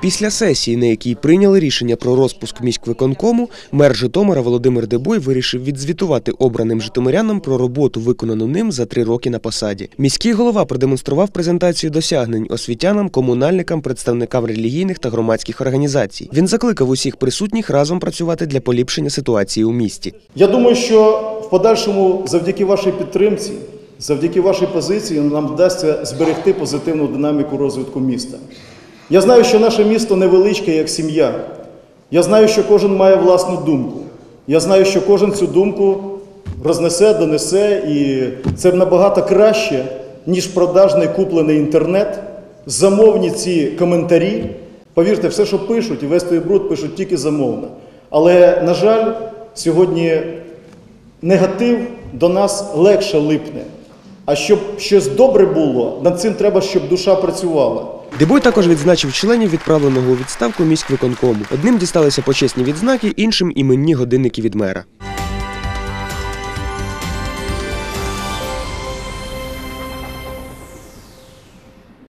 Після сесії, на якій прийняли рішення про розпуск міськвиконкому, мер Житомира Володимир Дебой вирішив відзвітувати обраним житомирянам про роботу, виконану ним за три роки на посаді. Міський голова продемонстрував презентацію досягнень освітянам, комунальникам, представникам релігійних та громадських організацій. Він закликав усіх присутніх разом працювати для поліпшення ситуації у місті. Я думаю, що в подальшому, завдяки вашій підтримці, завдяки вашій позиції, нам вдасться зберегти позитивну динаміку розвитку міста. Я знаю, що наше місто невеличке, як сім'я. Я знаю, що кожен має власну думку. Я знаю, що кожен цю думку рознесе, донесе, і це набагато краще, ніж продажний куплений інтернет. Замовні ці коментарі. Повірте, все, що пишуть, і весь той бруд пишуть тільки замовно. Але, на жаль, сьогодні негатив до нас легше липне. А щоб щось добре було, над цим треба, щоб душа працювала. Дебой також відзначив членів відправленого у відставку міськвиконкому. Одним дісталися почесні відзнаки, іншим іменні годинники від мера.